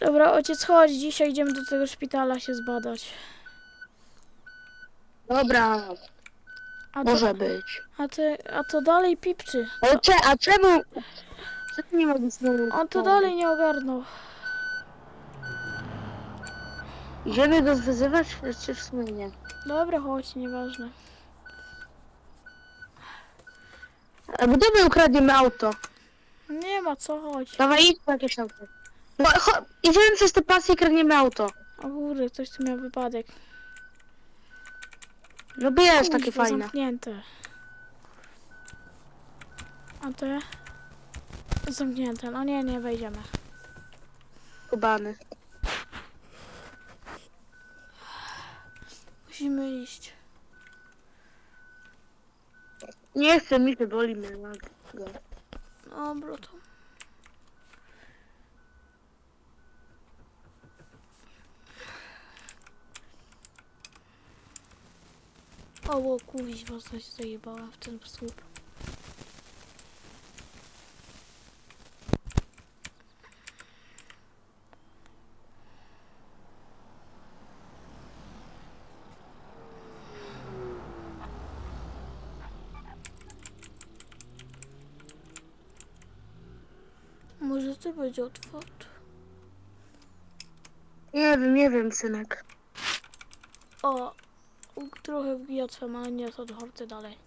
Dobra, ojciec, chodź, dzisiaj idziemy do tego szpitala się zbadać. Dobra, A to, może być. a ty, a to dalej pipczy. Ale cze, a czemu... Ty nie mogę znowu... On to dalej nie ogarnął. Idziemy go wyzywać, czy w sumie nie? Dobra, chodź, nieważne. Albo dobry ukradniemy auto. Nie ma co, chodź. Dawaj, idź po jakieś auto. No, cho- idziemy przez te pasy i kradniemy auto. O kurde, ktoś tu miał wypadek. No bierz takie fajne. zamknięte. A te? Zamknięte. No nie, nie wejdziemy. Kubany. Musimy iść. Nie chcę, mi się boli mnie. Dobra, to. O, o kuźwa, coś zajebałem w ten słup. Może ty będzie otwarty. Nie wiem, nie wiem, synek. O, trochę wgniotwem, ale nie do horty dalej.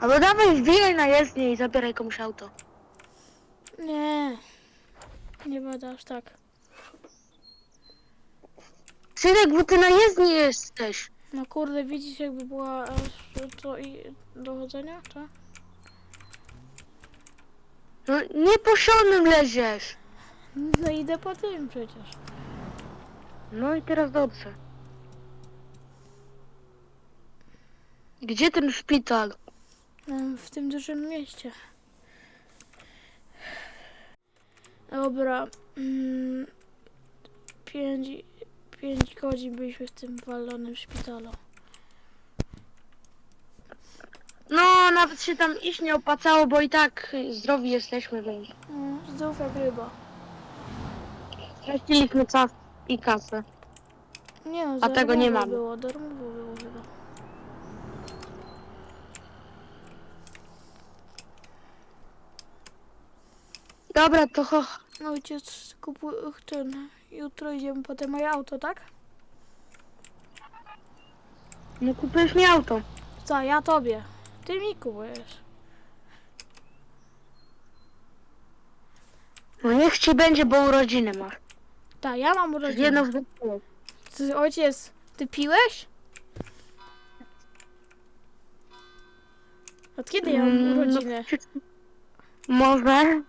Albo dawaj, wbijaj na jezdnię i zabieraj komuś auto. Nie, nie będę aż tak. Synek, bo ty na jezdni jesteś. No kurde, widzisz jakby była aż to i dochodzenia, tak? No nie po sionym leziesz. No idę po tym przecież. No i teraz dobrze. Gdzie ten szpital? W tym dużym mieście. Dobra. Mm, pięć, pięć godzin byliśmy w tym walonym szpitalu. No, nawet się tam iść nie opłacało, bo i tak zdrowi jesteśmy, więc Mm, Zdrów jak ryba. straciliśmy czas i kasę. Nie no, A tego nie mamy. było, darmowo było chyba. Dobra, to cho... Ojciec kupuj ten. Jutro idziemy po te moje auto, tak? No kupiłeś mi auto. Co, ja tobie. Ty mi kupujesz. No niech ci będzie, bo urodziny masz. Tak, ja mam Jedno urodziny. wzdychało. Ty, ojciec, ty piłeś? Od kiedy ja mam Mm, urodziny? Może?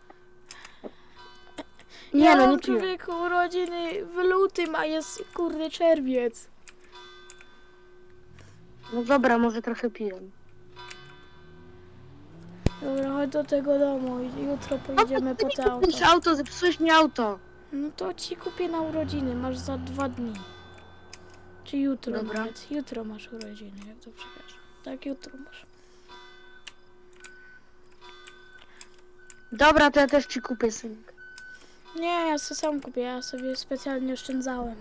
Nie ja no, mam nie człowieku urodziny w lutym, a jest kurde czerwiec. No dobra, może trochę piłem. Dobra, chodź do tego domu i jutro pojedziemy po te auto. Kupisz auto, zepsułeś mi auto. No to ci kupię na urodziny, masz za dwa dni. Czy jutro Dobra. nawet. Jutro masz urodziny, jak to przekażę. Tak, jutro masz. Dobra, to ja też ci kupię, synek. Nie, ja sobie sam kupię, ja sobie specjalnie oszczędzałem.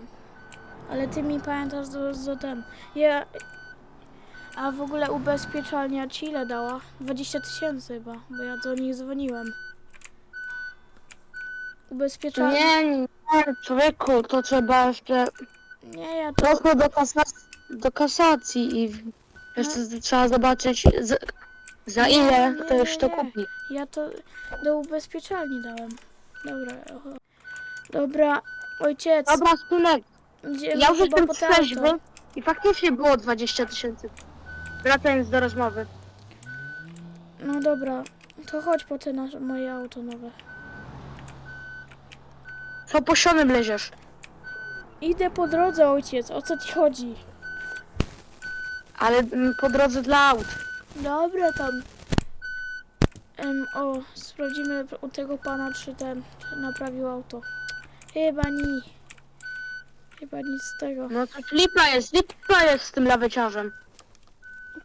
Ale ty mi pamiętasz za, za ten. Ja... A w ogóle ubezpieczalnia ci ile dała? 20 tysięcy chyba, bo ja do nich dzwoniłem. Ubezpieczalnia... Nie, nie, człowieku, to trzeba jeszcze Nie, ja to... trochę do, kasacji, do kasacji i jeszcze trzeba zobaczyć za, za Nie, ile nie, ktoś to nie. kupi. Ja to do ubezpieczalni dałem. Dobra. oho. Dobra, ojciec, Dobra, synek, idziemy ja już chyba jestem po trzeźwy i faktycznie było 20 tysięcy. Wracając do rozmowy. No dobra, to chodź po te nasze, moje auto nowe. Co po sionym leziesz? Idę po drodze, ojciec, o co ci chodzi? Ale mm, po drodze dla aut. Dobra, tam. Em, o, sprawdzimy u tego pana, czy ten naprawił auto. Chyba nie. Chyba nic z tego. No to lipa jest, lipa jest z tym laweciarzem.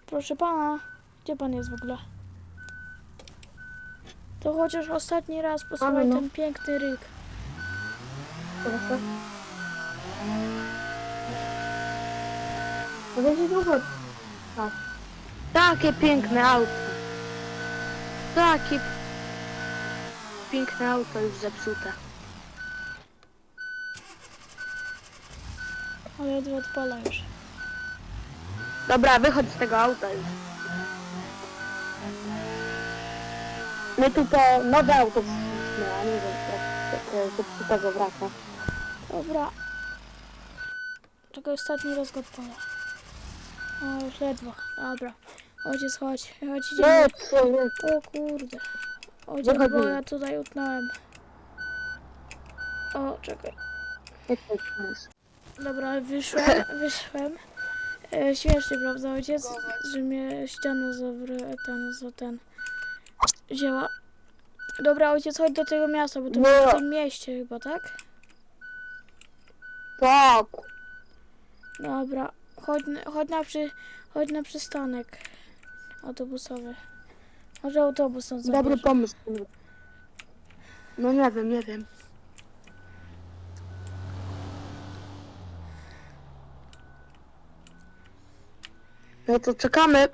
Proszę pana, gdzie pan jest w ogóle? To chociaż ostatni raz posłuchaj no. ten piękny ryk. Proszę. To będzie długo. Tak. Takie piękne auto. Takie piękne auto już zepsute. Ale ledwo odpala już. Dobra, wychodź z tego auta już. My tu to nowe auto wzięliśmy, a nie wiem, jak zepsutego wraca. Dobra. Czekaj, ostatni raz go odpala. O, już ledwo. Dobra. Ojciec, chodź. Chodź, idziemy. No, człowiek. O kurde. Ojciec, bo Wychodzimy. ja tutaj utnąłem. O, czekaj. Jak to jest? Dobra, wyszłem, wyszłem. E, śmiesznie, prawda, ojciec? Że mnie ściana zabra, ten, za ten wzięła. Dobra, ojciec, chodź do tego miasta, bo to Nie. było w tym mieście chyba, tak? Tak. Dobra, chodź, chodź, na, przy, chodź na przystanek autobusowy. Może autobus nas Dobry zabierze. pomysł. No nie wiem, nie wiem. No to czekamy.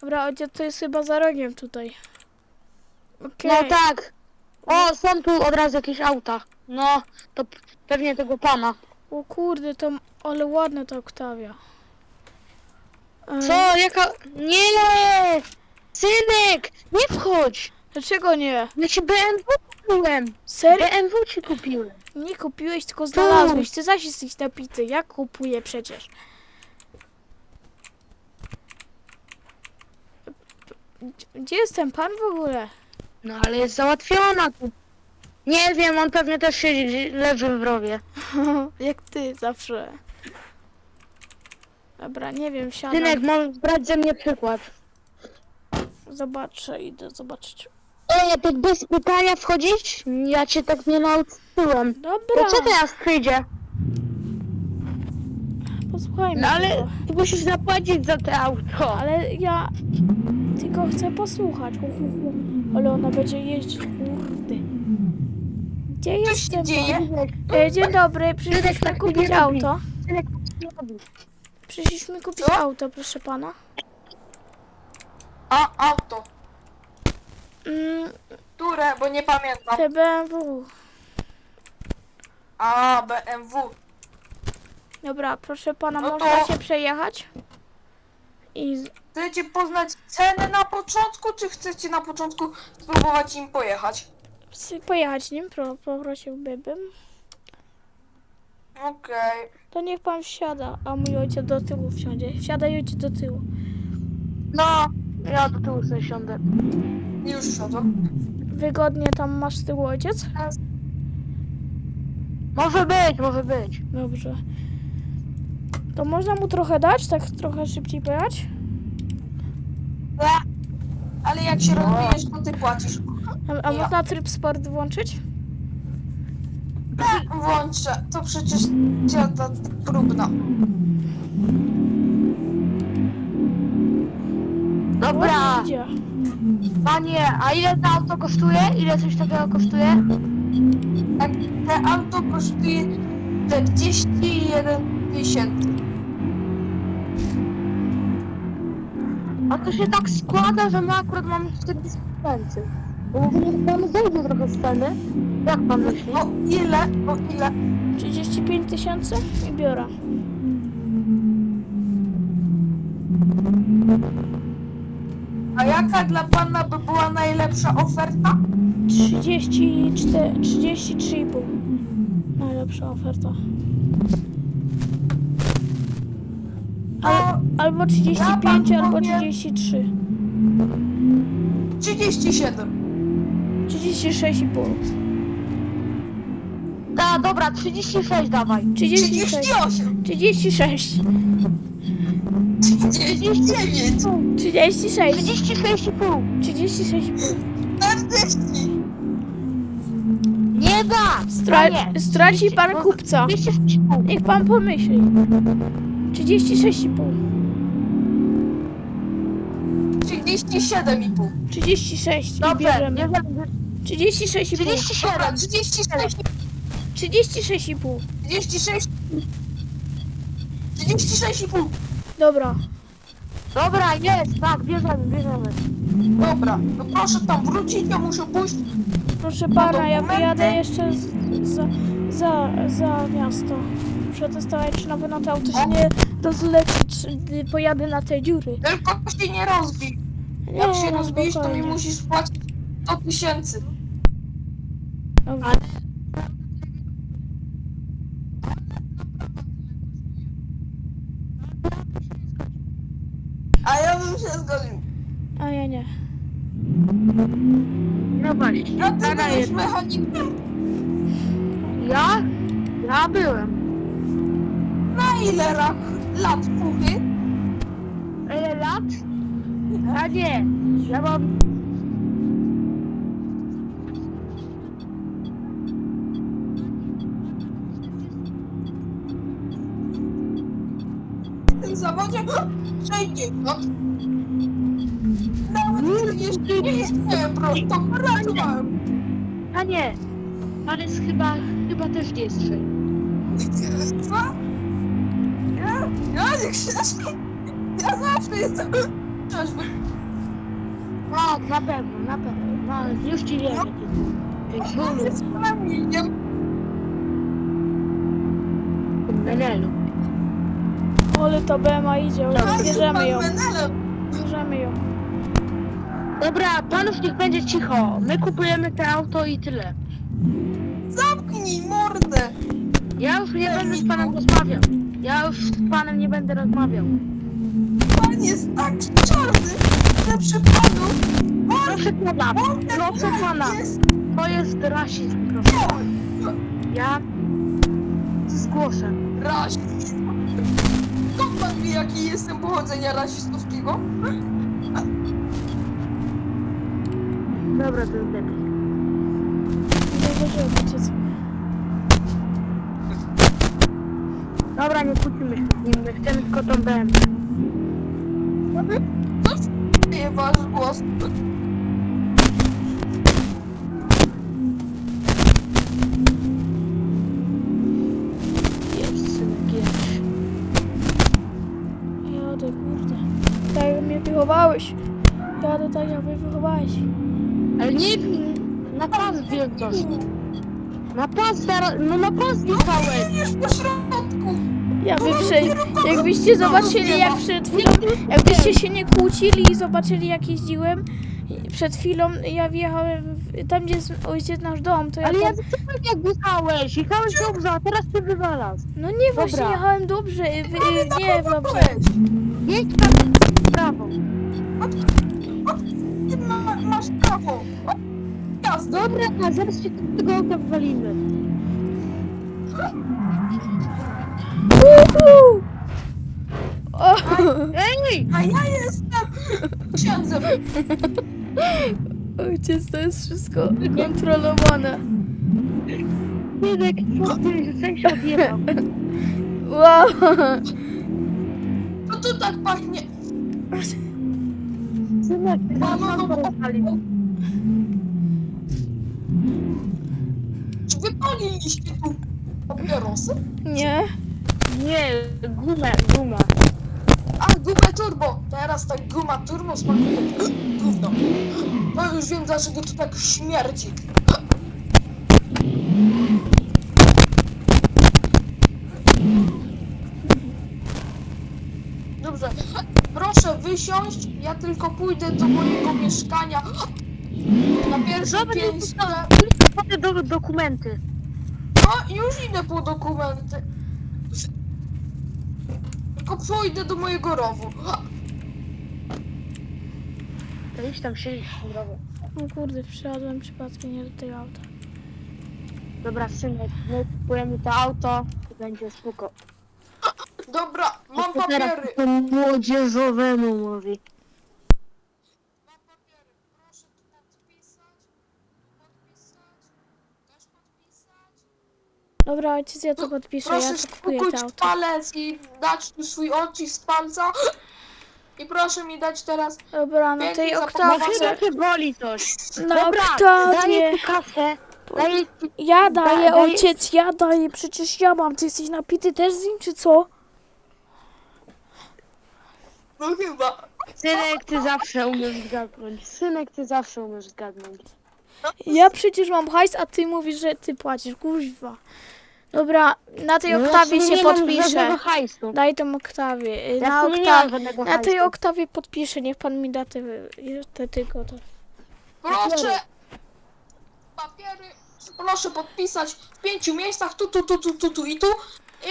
Dobra, ojciec, to jest chyba za rogiem tutaj. Okej. No tak. O, są tu od razu jakieś auta. No, to p- pewnie tego pana. O kurde, to ale ładne ta Oktawia. Co? Jaka... Nie! Synek! Nie wchodź! Dlaczego nie? Ja ci BMW kupiłem. Serio? BMW ci kupiłem. Nie kupiłeś, tylko znalazłeś. Ty zaś jesteś napity. Ja kupuję przecież. Gdzie jest ten pan w ogóle? No ale jest załatwiona tu. Nie wiem, on pewnie też siedzi, leży w rowie. Jak ty zawsze. Dobra, nie wiem, siadam. Synek, możesz brać ze mnie przykład. Zobaczę, idę zobaczyć. Ej, ty bez pytania wchodzić? Ja cię tak nie nauczyłem. Dobra, To co teraz przyjdzie? posłuchajmy. No ale ty musisz zapłacić za te auto. Ale ja tylko chcę posłuchać. Hu, hu, hu. Ale ona będzie jeździć, kurde. Gdzie Co się dzieje? E, dzień dobry, przyszliśmy tak się kupić nie robi. auto. Synek, nie robi. Przyszliśmy kupić Co? auto, proszę pana. A, auto. Mm, Które? Bo nie pamiętam. te BMW. A, BMW. Dobra, proszę pana, No to- można się przejechać? I z- Chcecie poznać ceny na początku, czy chcecie na początku spróbować im pojechać? s- pojechać nim, pro, poprosiłbym. Okej. To niech pan wsiada, a mój ojciec do tyłu wsiądzie. Wsiadaj ojciec do tyłu. No, ja do tyłu sobie siądę. Już szedłem. Wygodnie tam masz z tyłu ojciec? Może być, może być. Dobrze. To można mu trochę dać, tak trochę szybciej pojechać? Ale jak się rozwijesz, to ty płacisz. A, a Ja. można tryb sport włączyć? Włączę. To przecież dziada próbna. Dobra, idzie. panie, a ile to auto kosztuje? Ile coś takiego kosztuje? Tak, te auto kosztuje 41 tysięcy. A to się tak składa, że my akurat mamy 40 tysięcy. Bo mówimy, że mamy zejdzie trochę z ceny. Jak pan myśli? O ile? O ile? 35 tysięcy i biorę. A jaka dla pana by była najlepsza oferta? 34, 33,5. Najlepsza oferta. Al, No, albo 35, Ja albo powiem- 33. 37. 36,5. Da, dobra, 36 dawaj. 36. 38. 36. 39. 36. 36,5. 36,5. 40. Nie da! Stra nie. straci pan kupca. 36,5. Niech pan pomyśli. 36,5. 37,5. 36 i Dobrze, bierzemy. bierzemy. 36,5. 37. Dobra, 36, 36,5. 36, 36,5. Dobra. Dobra, jest, tak, bierzemy, bierzemy. Dobra, no proszę tam wrócić, ja muszę pójść. Proszę pana, ja dokumenty. wyjadę jeszcze z, za, za, za miasto. Przetestować, czy na pewno to auto się nie rozleci, czy gdy pojadę na te dziury. Tylko się nie rozbij. Nie, Jak się no, rozbijesz, to mi spokojnie. musisz płacić 100 tysięcy. Dobrze ja bym się zgodził. A ja nie. No właśnie. A ty Taka byłeś jest. mechanikiem? Ja? Ja byłem. Na ile lat, lat puchy? Ile lat? Ja nie. Ja mam... W tym zawodzie 60. Nawet jeszcze nie prosto, pracowałem. Ja nie. Pan jest chyba, chyba też nie jest trzeźwy. Co? Ja? Ja nie krzyż. Ja zawsze jestem trzeźwy. No, na pewno, na pewno. No, już ci wiem. Ty Ja szumny jestem kamieniem. menelu. Ale ta BMA idzie, Ja bierzemy jestem ją. menelem. Bierzemy ją. Dobra, panów niech będzie cicho. My kupujemy te auto i tyle. Zamknij mordę. Ja już nie będę z panem rozmawiał. Ja już z panem nie będę rozmawiał. Pan jest tak czarny, że przy panu Proszę pana, proszę pana. jest To jest rasizm, proszę. Ja zgłoszę. Rasizm. Skąd pan wie, jaki jestem pochodzenia rasistowskiego? Dobra, to jest lepiej. Dobra, nie kłócimy się z nim. My chcemy tylko tą BMW. Nie wasz głos? Jest, synek, jest. Jadę, kurde. Tak mnie wychowałeś. Jadę tak jak mnie wychowałeś. Ale nie na pas wjeżdżasz. Na pas zaraz, no na pas wjechałeś. Jedziesz po środku. Ja wy prze... Jakbyście zobaczyli jak przed chwilą, jakbyście się nie kłócili i zobaczyli jak jeździłem przed chwilą, ja wjechałem w... tam gdzie jest ojciec nasz dom, to ja Ale ja tam... widziałem jak jechałeś. Jechałeś dobrze, a teraz ty wywalasz. No nie, właśnie Dobra. jechałem dobrze, wy... nie dobrze. Jedź tam w prawo. Prawo. Jazda. Dobra, a zaraz się tego auta wywalimy. Uhu! O! Ej! A ja jestem księdzem. Ojciec, to jest wszystko kontrolowane. Synek, co ty, że się odjechał. Wow! To tu tak pachnie. Synek, nam bo... rozwali. Czy wypaliliście tu papierosy? Nie. Nie, gumę, gumę. A, gumę turbo. Teraz tak guma turbo smakuje. Gówno. No już wiem, dlaczego to tak śmierdzi. Dobrze, proszę wysiąść. Ja tylko pójdę do mojego mieszkania. Na pierwsze Dobra, piętro. Potem do, dokumenty. No, już idę po dokumenty. Tylko pójdę do mojego rowu. To idź tam siedzieć w drogę. O kurde, przyjadłem przypadkiem nie do tego auta. Dobra, synek, my kupujemy to auto i będzie spoko. Dobra, mam To teraz papiery. po młodzieżowemu mówi. Mam papiery. Proszę tu podpisać. Podpisać. Też podpisać. Dobra, ojciec, ja to podpiszę, ja Proszę to kupuję to auto. palec i dać tu swój odcisk z palca. I proszę mi dać teraz. Dobra, na tej Pięknie oktawie... Chyba cię boli coś. Na Dobra, oktawie... daję ci kasę. Daję ci... Ja daję, Da- daję- ojciec, ja daję, przecież ja mam. Ty jesteś napity też z nim, czy co? No chyba. Synek, ty zawsze umiesz zgadnąć. Synek, ty zawsze umiesz zgadnąć. Ja przecież mam hajs, a ty mówisz, że ty płacisz, kuźwa. Dobra, na tej No oktawie się podpiszę. hajsu. Daj tą oktawię. Y, Ja Na, w sumie nie okta... mam żadnego na tej hajsu. oktawie podpiszę, niech pan mi da te, te tylko to. Proszę. Papiery. Proszę podpisać w pięciu miejscach. Tu, tu, tu, tu, tu, tu i tu.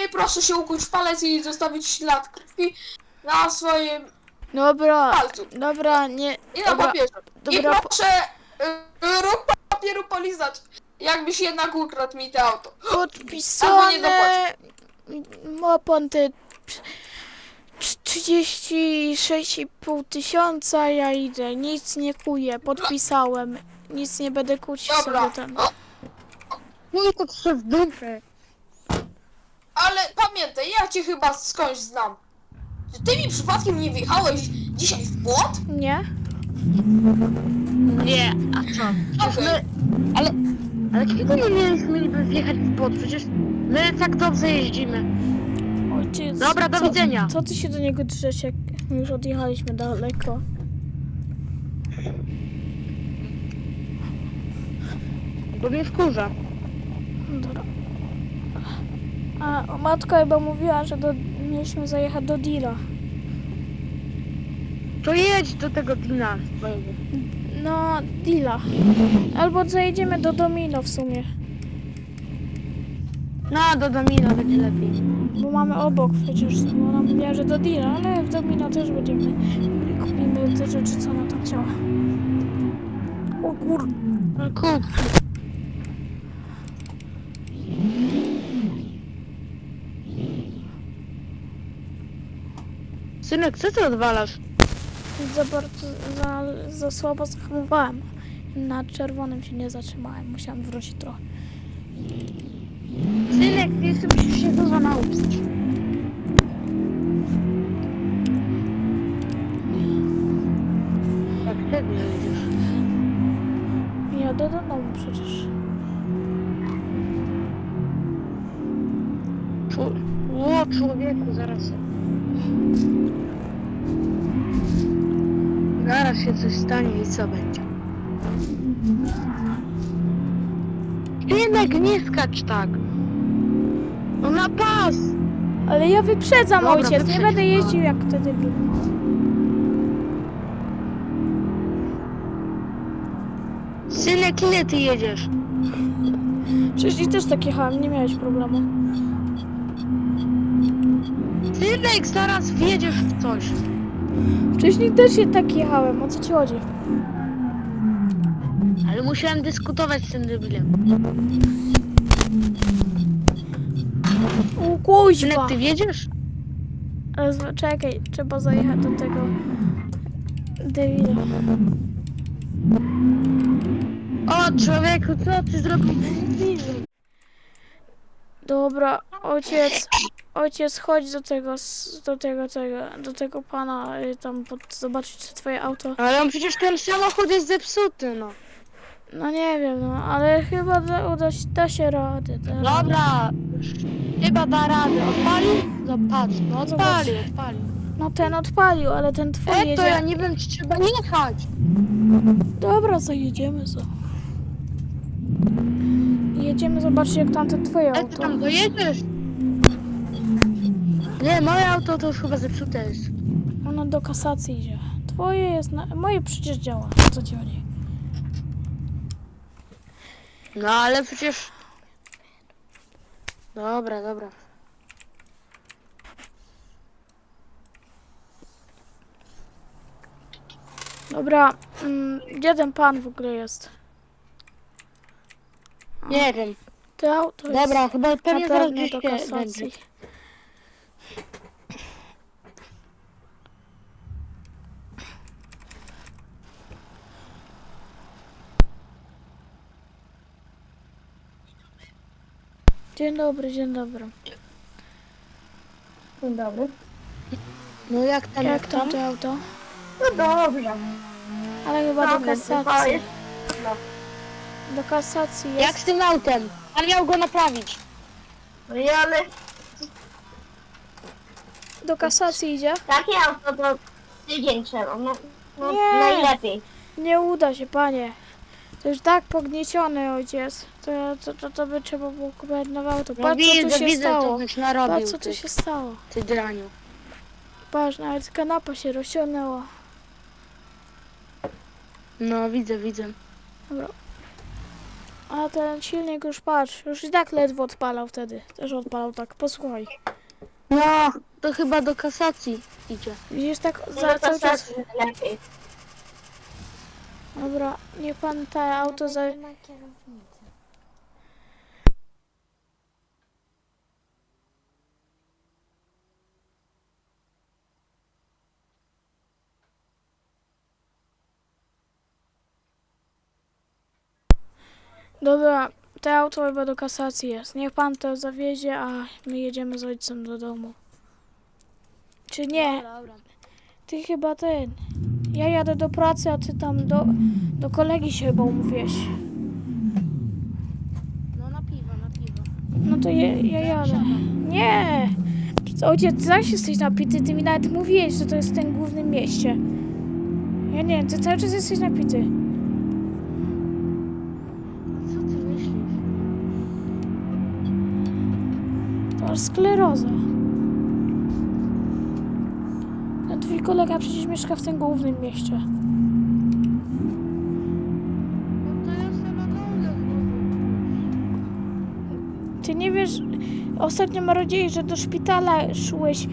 I proszę się ukuć w palec i zostawić ślad krwi na swoim Dobra, palcu. dobra, nie. I na Dobra, papierze. I dobra, proszę y, róg papieru polizać. Jakbyś jednak ukradł mi to auto. Albo nie podpisane. Ma pan te trz- 36,5 tysiąca, ja idę. Nic nie kuję, podpisałem. Nic nie będę kłócić Dobra. sobie tam. O, No i to trzy w dupę. ale pamiętaj, ja cię chyba skądś znam. Czy ty mi przypadkiem nie wjechałeś dzisiaj w płot? Nie? Nie, a co? My... Ale... Ale kiedy my mieliśmy wjechać w płot? Przecież my tak dobrze jeździmy. Ojciec. Dobra, do co, widzenia. Co ty się do niego drzesz, jak my już odjechaliśmy daleko? Bo mnie wkurza. Dobra. A matka chyba mówiła, że do, mieliśmy zajechać do Dila. To jedź do tego dina swojego. No, Dila. Albo zajedziemy do Domino w sumie. No, do Domino będzie lepiej. Bo mamy obok przecież, bo ona mówiła, że do Dila, ale w Domino też będziemy. Kupimy te rzeczy, co ona tam chciała. O kur... No kup. Synek, co ty odwalasz? Za bardzo, za, za słabo zahamowałem. Na czerwonym się nie zatrzymałem, musiałam wrócić trochę. Synek, ty jeszcze musisz się dużo nauczyć. Jak wtedy jedziesz? Jadę do domu przecież. Czu- O, człowieku, zaraz. Zaraz się coś stanie i co będzie? Synek, nie skacz tak. No na pas! Ale ja wyprzedzam Dobra, ojciec, nie będę jeździł jak wtedy był. Synek, ile ty jedziesz? Przecież też tak jechałem, nie miałeś problemu. Synek, zaraz wjedziesz w coś. Wcześniej też się tak jechałem, o co ci chodzi? Ale musiałem dyskutować z tym debilem. Synek, kuźwa! ty wjedziesz? Ale Czekaj, trzeba zajechać do tego... Debila. O, człowieku, co ty zrobił? Dobra, ojciec, ojciec, chodź do tego, do tego, tego, do tego pana, y, tam pod, zobaczyć czy twoje auto. Ale on przecież ten samochód jest zepsuty, no. No nie wiem, no, ale chyba da, uda się, da się radę. Da. Dobra, chyba da radę. Odpalił? No patrz, no odpalił, odpalił. No ten odpalił, ale ten twój E, to jedzie... ja nie wiem, czy trzeba jechać. Dobra, zajedziemy za. Jedziemy zobaczyć jak tamte twoje E, ty auto. tam dojedziesz? Nie, moje auto to już chyba zepsute jest. Ono do kasacji idzie. Twoje jest na... Moje przecież działa. Co ci chodzi? No, ale przecież... Dobra, dobra. Dobra, mm, gdzie ten pan w ogóle jest? Nie wiem. To auto jest Dobra, chyba pewnie zaraz pewno gdzieś do się kasacji. Dzień dobry, dzień dobry. Dzień dobry. No jak tam, Jak tam to auto? No dobrze. Ale chyba do Dobra, kasacji. no. Do kasacji Jak jest. z tym autem? Pan miał go naprawić. No i ale Do kasacji idzie? takie auto to tydzień trzeba, no, no Nie. najlepiej. Nie uda się, panie. To już tak pognieciony ojciec. To, to, to, to by trzeba było kupować nowe auto. No Patrz co widzę, tu się widzę, stało. to już narobił, Patrz co ty, tu się stało. ty draniu. Patrz, nawet kanapa się rozciągnęła. No widzę, widzę. A ten silnik już patrz, już i tak ledwo odpalał wtedy. Też odpalał tak, posłuchaj. No, to chyba do kasacji idzie. Widzisz tak No, za cały czas. lepiej. Dobra, niech pan te auto za... Dobra, te auto chyba do kasacji jest. Niech pan to zawiezie, a my jedziemy z ojcem do domu. Czy nie? Ty chyba ten. Ja jadę do pracy, a ty tam do, do kolegi się chyba umówiłeś. No na piwo, na piwo. No to ja, ja jadę. Nie! Ojciec, ty zawsze jesteś napity, ty mi nawet mówiłeś, że to jest w tym głównym mieście. Ja nie wiem, ty cały czas jesteś napity. Co ty myślisz? To masz twój kolega przecież mieszka w tym głównym mieście. Ty nie wiesz, ostatnio marodziej, że do szpitala szłeś,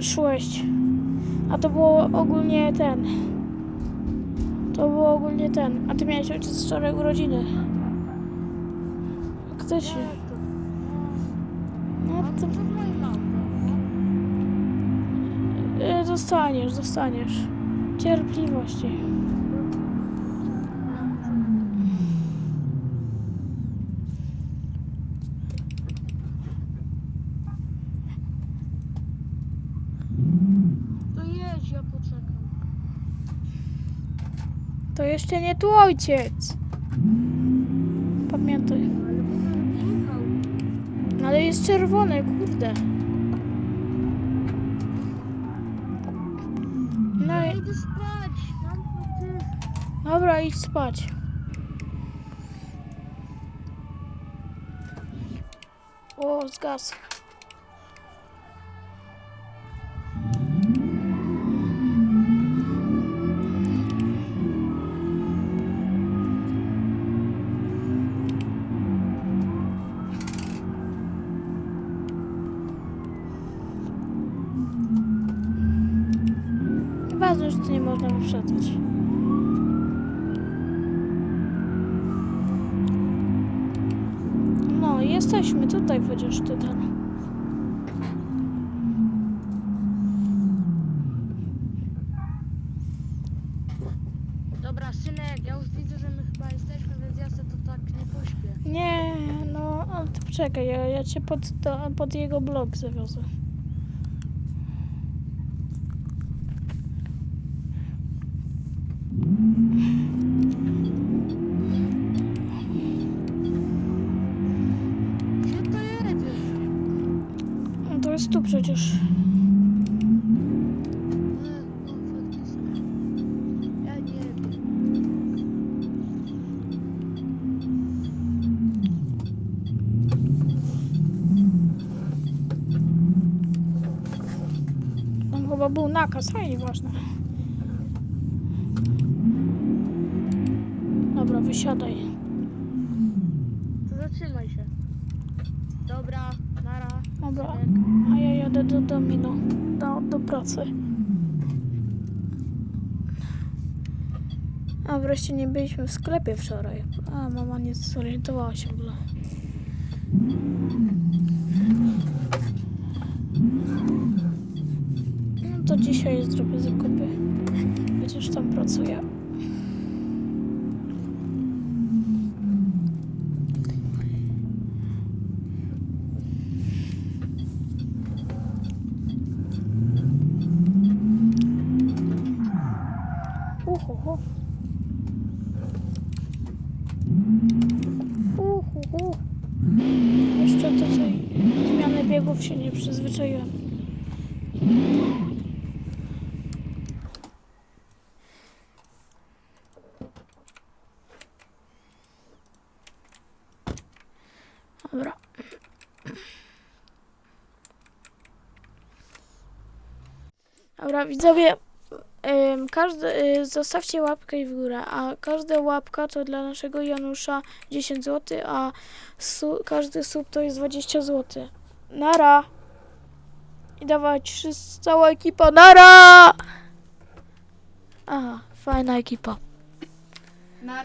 szłeś. A to było ogólnie ten. To było ogólnie ten. A ty miałeś ojciec wczoraj urodziny. Faktycznie. No to e, dostaniesz, dostaniesz. Cierpliwości. To jedź, ja poczekam. To jeszcze nie tu ojciec. Pamiętaj. Ale jechał. No Ale jest czerwone, kurde. Dobra, idź spać. O, zgasł. Poczekaj, ja, ja cię pod, do, pod jego blok zawiozę. No to jest tu przecież. Chyba był nakaz, a nieważne. Dobra, wysiadaj. To zatrzymaj się. Dobra, nara. Dobra, a ja jadę do Domino, do, do pracy. A wreszcie nie byliśmy w sklepie wczoraj. A mama nie zorientowała się w ogóle. dzisiaj zrobię zakupy, chociaż tam pracuję. Uhuhu. Uhuhu. Jeszcze do tej zmiany biegów się nie przyzwyczaiłem. Widzowie, każdy, y, zostawcie łapkę w górę, a każda łapka to dla naszego Janusza 10 zł, a su, każdy sub to jest 20 zł. Nara! I dawać cała ekipa, nara! Aha, fajna ekipa. Na